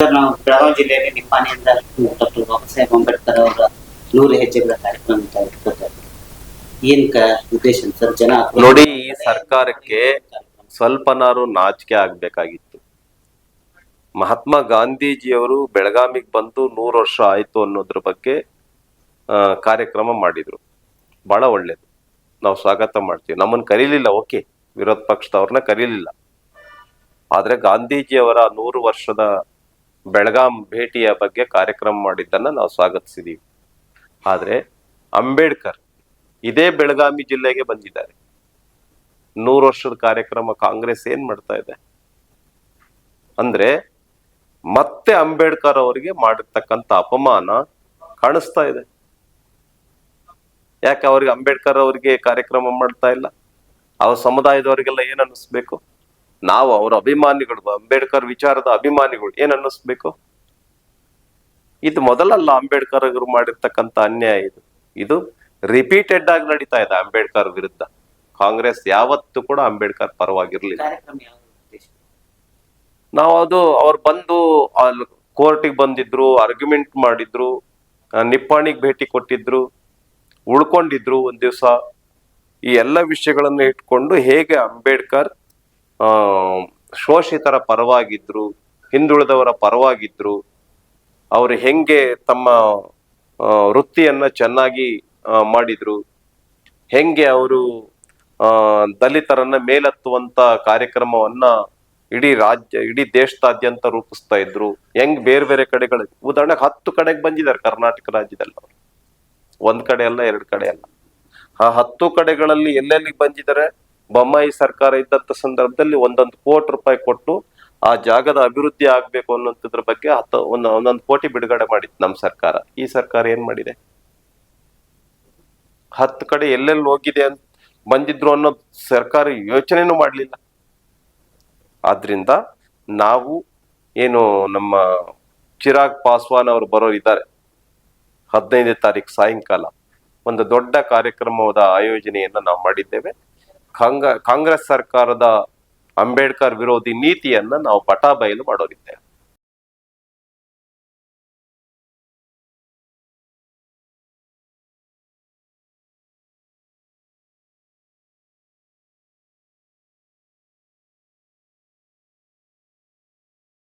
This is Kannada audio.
ನಾವು ಬೆಳಗಾವಿ ಜಿಲ್ಲೆಯಲ್ಲಿ ನಿಪ್ಪಾಣಿಯಿಂದ ಡಾಕ್ಟರ್ ಬಾಬಾ ಸಾಹೇಬ್ ಅಂಬೇಡ್ಕರ್ ಅವರ ನೂರು ಹೆಜ್ಜೆಗಳ ಕಾರ್ಯಕ್ರಮ ಅಂತ ಏನ್ ಉದ್ದೇಶ ಸರ್? ಜನ ನೋಡಿ, ಈ ಸರ್ಕಾರಕ್ಕೆ ಸ್ವಲ್ಪನಾರು ನಾಚಿಕೆ ಆಗ್ಬೇಕಾಗಿತ್ತು. ಮಹಾತ್ಮ ಗಾಂಧೀಜಿಯವರು ಬೆಳಗಾವಿಗೆ ಬಂದು ನೂರು ವರ್ಷ ಆಯ್ತು ಅನ್ನೋದ್ರ ಬಗ್ಗೆ ಕಾರ್ಯಕ್ರಮ ಮಾಡಿದ್ರು. ಬಹಳ ಒಳ್ಳೇದು. ನಾವು ಸ್ವಾಗತ ಮಾಡ್ತೀವಿ. ನಮ್ಮನ್ನ ಕರೀಲಿಲ್ಲ, ಓಕೆ. ವಿರೋಧ ಪಕ್ಷದವ್ರನ್ನ ಕರೀಲಿಲ್ಲ. ಆದ್ರೆ ಗಾಂಧೀಜಿಯವರ ನೂರು ವರ್ಷದ ಬೆಳಗಾಂ ಭೇಟಿಯ ಬಗ್ಗೆ ಕಾರ್ಯಕ್ರಮ ಮಾಡಿದ್ದನ್ನ ನಾವು ಸ್ವಾಗತಿಸಿದೀವಿ. ಆದ್ರೆ ಅಂಬೇಡ್ಕರ್ ಇದೇ ಬೆಳಗಾವಿ ಜಿಲ್ಲೆಗೆ ಬಂದಿದ್ದಾರೆ. ನೂರು ವರ್ಷದ ಕಾರ್ಯಕ್ರಮ ಕಾಂಗ್ರೆಸ್ ಏನ್ ಮಾಡ್ತಾ ಇದೆ? ಅಂದ್ರೆ ಮತ್ತೆ ಅಂಬೇಡ್ಕರ್ ಅವರಿಗೆ ಮಾಡಿರ್ತಕ್ಕಂಥ ಅಪಮಾನ ಕಾಣಿಸ್ತಾ ಇದೆ. ಯಾಕೆ ಅವ್ರಿಗೆ ಅಂಬೇಡ್ಕರ್ ಅವರಿಗೆ ಕಾರ್ಯಕ್ರಮ ಮಾಡ್ತಾ ಇಲ್ಲ? ಅವ್ರ ಸಮುದಾಯದವರಿಗೆಲ್ಲ ಏನ್ ಅನ್ನಿಸ್ಬೇಕು? ನಾವು ಅವರ ಅಭಿಮಾನಿಗಳು ಅಂಬೇಡ್ಕರ್ ವಿಚಾರದ ಅಭಿಮಾನಿಗಳು ಏನ್ ಅನ್ನಿಸ್ಬೇಕು? ಇದು ಮೊದಲಲ್ಲ ಅಂಬೇಡ್ಕರ್ ಅವರು ಮಾಡಿರ್ತಕ್ಕಂಥ ಅನ್ಯಾಯ ಇದು. ಇದು ರಿಪೀಟೆಡ್ ಆಗಿ ನಡೀತಾ ಇದೆ ಅಂಬೇಡ್ಕರ್ ವಿರುದ್ಧ. ಕಾಂಗ್ರೆಸ್ ಯಾವತ್ತೂ ಕೂಡ ಅಂಬೇಡ್ಕರ್ ಪರವಾಗಿರ್ಲಿಲ್ಲ. ನಾವು ಅದು ಅವ್ರು ಬಂದು ಅಲ್ಲಿ ಕೋರ್ಟಿಗೆ ಬಂದಿದ್ರು ಆರ್ಗ್ಯುಮೆಂಟ್ ಮಾಡಿದ್ರು ನಿಪ್ಪಾಣಿಗೆ ಭೇಟಿ ಕೊಟ್ಟಿದ್ರು ಉಳ್ಕೊಂಡಿದ್ರು ಒಂದ್ ದಿವಸ. ಈ ಎಲ್ಲ ವಿಷಯಗಳನ್ನು ಇಟ್ಕೊಂಡು ಹೇಗೆ ಅಂಬೇಡ್ಕರ್ ಶೋಷಿತರ ಪರವಾಗಿದ್ರು, ಹಿಂದುಳಿದವರ ಪರವಾಗಿದ್ರು, ಅವರು ಹೆಂಗೆ ತಮ್ಮ ವೃತ್ತಿಯನ್ನ ಚೆನ್ನಾಗಿ ಮಾಡಿದ್ರು, ಹೆಂಗೆ ಅವರು ದಲಿತರನ್ನ ಮೇಲೆತ್ತುವಂತ ಕಾರ್ಯಕ್ರಮವನ್ನ ಇಡೀ ರಾಜ್ಯ, ಇಡೀ ದೇಶದಾದ್ಯಂತ ರೂಪಿಸ್ತಾ ಇದ್ರು, ಹೆಂಗ್ ಬೇರೆ ಬೇರೆ ಕಡೆಗಳು, ಉದಾಹರಣೆಗೆ ಹತ್ತು ಕಡೆಗೆ ಬಂದಿದ್ದಾರೆ ಕರ್ನಾಟಕ ರಾಜ್ಯದಲ್ಲಿ ಅವರು. ಒಂದ್ ಕಡೆ ಅಲ್ಲ, ಎರಡ್ ಕಡೆ ಅಲ್ಲ. ಆ ಹತ್ತು ಕಡೆಗಳಲ್ಲಿ ಎಲ್ಲೆಲ್ಲಿ ಬಂದಿದ್ದಾರೆ? ಬೊಮ್ಮಾಯಿ ಸರ್ಕಾರ ಇದ್ದಂತ ಸಂದರ್ಭದಲ್ಲಿ ಒಂದೊಂದು ಕೋಟಿ ರೂಪಾಯಿ ಕೊಟ್ಟು ಆ ಜಾಗದ ಅಭಿವೃದ್ಧಿ ಆಗ್ಬೇಕು ಅನ್ನೋದ್ರ ಬಗ್ಗೆ ಹತ್ತು ಒಂದ್ ಒಂದೊಂದು ಕೋಟಿ ಬಿಡುಗಡೆ ಮಾಡಿತ್ತು ನಮ್ಮ ಸರ್ಕಾರ. ಈ ಸರ್ಕಾರ ಏನ್ ಮಾಡಿದೆ? ಹತ್ತು ಕಡೆ ಎಲ್ಲೆಲ್ಲಿ ಹೋಗಿದೆ ಅಂತ ಬಂದಿದ್ರು ಅನ್ನೋ ಸರ್ಕಾರ ಯೋಚನೆನೂ ಮಾಡಲಿಲ್ಲ. ಆದ್ರಿಂದ ನಾವು ಏನು ನಮ್ಮ ಚಿರಾಗ್ ಪಾಸ್ವಾನ್ ಅವರು ಬರೋ ಇದ್ದಾರೆ. ಹದಿನೈದನೇ ತಾರೀಕು ಸಾಯಂಕಾಲ ಒಂದು ದೊಡ್ಡ ಕಾರ್ಯಕ್ರಮದ ಆಯೋಜನೆಯನ್ನ ನಾವು ಮಾಡಿದ್ದೇವೆ. ಕಾಂಗ್ರೆಸ್ ಸರ್ಕಾರದ ಅಂಬೇಡ್ಕರ್ ವಿರೋಧಿ ನೀತಿಯನ್ನ ನಾವು ಪಟಾಬಯಲು ಮಾಡೋರಿದ್ದೇವೆ